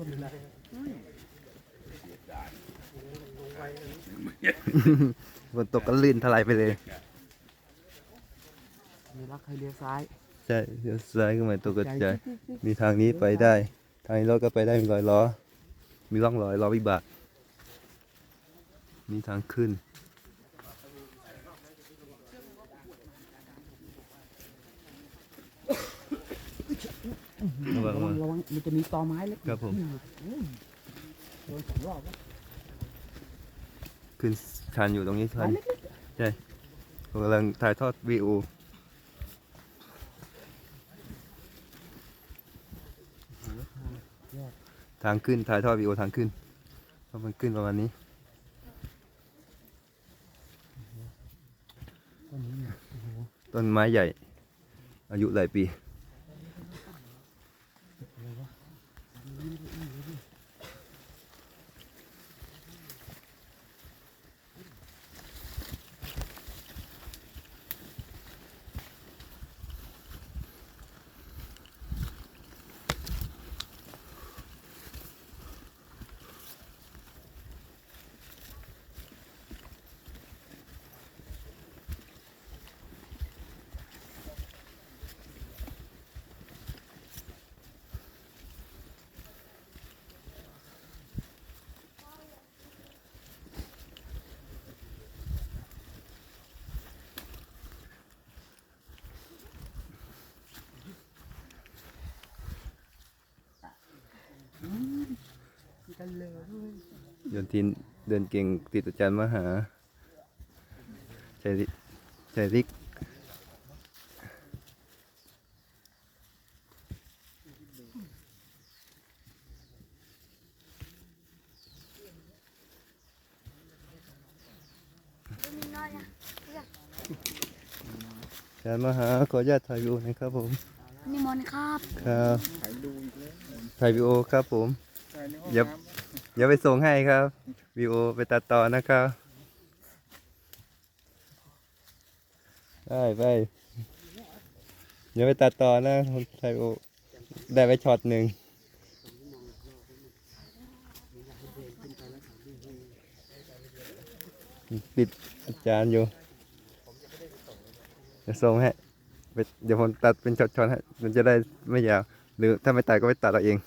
ต้นอะไรฝนตกก็ลื่นถลายไปเลย มีรักให้เลี้ยวซ้าย ใช่เดี๋ยวซ้ายขึ้นมาตกกระจายมีทางนี้ไปได้ ทางนี้รถก็ไปได้มีรอยล้อ มีร่องรอยล้อวิบากมีทางขึ้น ระวังระระวัวังงระวังมันจะมีตอไม้เล็กครับผมอืมโดนสองรอบแล้วขึ้นชันอยู่ตรงนี้ชัไม้นเล็กใช่ผมกำลังถ่ายทอดวีโอๆยอดทางขึ้นถ่ายทอดวีโอทางขึ้นเพราะมันขึ้นประมาณนี้ต้นนี้เนี่ยโอ้โหต้นไม้ใหญ่ อายุหลายปี Mm-hmm. กันเลยโยนทินเดินเก่งติดอาจารย์มหาใจริใจริกอาจารย์มหาขออนุญาตถ่ายวิดีโอหนะครับผมนิมนต์ครับ ครับถ่ายวิดีโอครับผมอย่าอ ย่าไปส่งให้ครับวิดีโอไปตัดต่อนะครับได้ไปอย่าไปตัดต่อนะถ่ายวิดีโอได้ไปช็อตหนึ่งปิดอาจารย์อยู่จะส่งให้ไปเดี๋ยวผมตัดเป็นช็อตๆให้มันจะได้ไม่ยาว หรือถ้าไม่ตัดก็ไปตัดเอาเอง